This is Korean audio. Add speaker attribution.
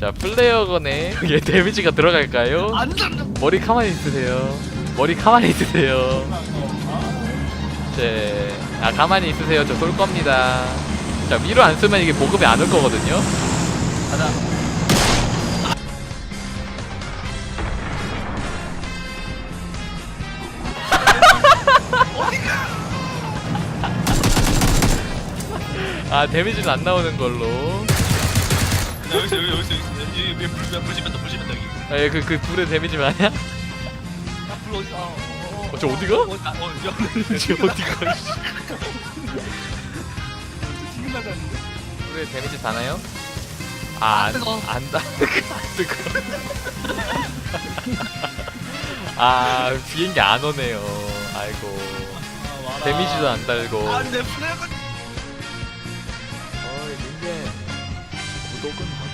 Speaker 1: 자 플레이어건에 이게 데미지가 들어갈까요?
Speaker 2: 안 된다.
Speaker 1: 머리 가만히 있으세요. 머리 가만히 있으세요. 네. 아 가만히 있으세요. 저 쏠 겁니다. 자 위로 안 쓰면 이게 보급이 안 올 거거든요.
Speaker 2: 가자.
Speaker 1: 아 데미지는 안 나오는 걸로.
Speaker 2: 여기서 여기 여기서 여기 여기 불 불집했다 불집했다 여기.
Speaker 1: 아그그 그 불의 데미지 아니야?
Speaker 2: 야불 어디? 아, 어, 어,
Speaker 1: 어, 저 어디가?
Speaker 2: 어, 나, 어, 야,
Speaker 1: 저 어디가? 씨.
Speaker 2: 지금 나가는데?
Speaker 1: 불의 데미지 다나요? 아, 안,
Speaker 2: 뜨거워.
Speaker 1: 안 다, 안 뜨거. 아, 비행기 안 오네요. 아이고.
Speaker 2: 아.
Speaker 1: 데미지도 안 달고.
Speaker 2: 아, 내 플레이어가
Speaker 1: 어이, 님들. spoken